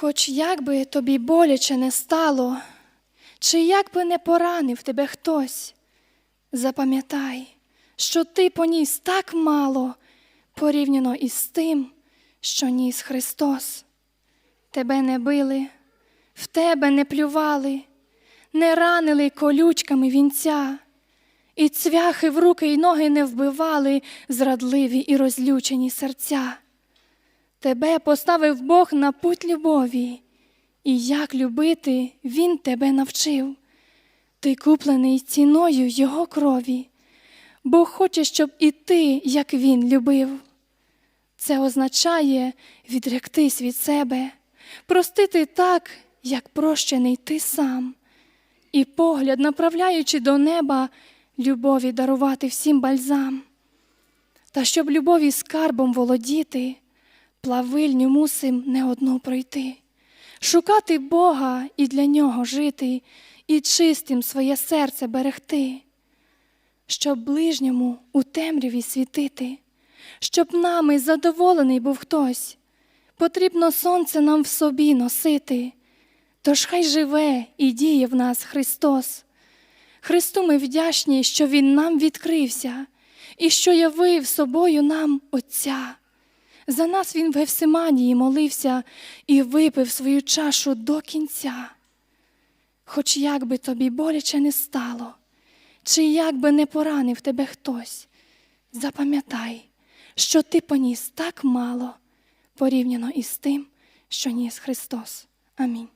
Хоч як би тобі боляче не стало, чи як би не поранив тебе хтось, запам'ятай, що ти поніс так мало порівняно із тим, що ніс Христос. Тебе не били, в тебе не плювали, не ранили колючками вінця, і цвяхи в руки й ноги не вбивали зрадливі і розлючені серця. Тебе поставив Бог на путь любові, і як любити Він тебе навчив. Ти куплений ціною Його крові, Бог хоче, щоб і ти, як Він, любив. Це означає відректись від себе, простити так, як прощений ти сам, і погляд, направляючи до неба, любові дарувати всім бальзам. Та щоб любові скарбом володіти, плавильню мусим не одну пройти, шукати Бога і для нього жити, і чистим своє серце берегти, щоб ближньому у темряві світити, щоб нами задоволений був хтось, потрібно сонце нам в собі носити, тож хай живе і діє в нас Христос. Христу ми вдячні, що Він нам відкрився і що явив собою нам Отця. За нас Він в Гефсиманії молився і випив свою чашу до кінця. Хоч як би тобі боляче не стало, чи як би не поранив тебе хтось, запам'ятай, що ти поніс так мало порівняно із тим, що ніс Христос. Амінь.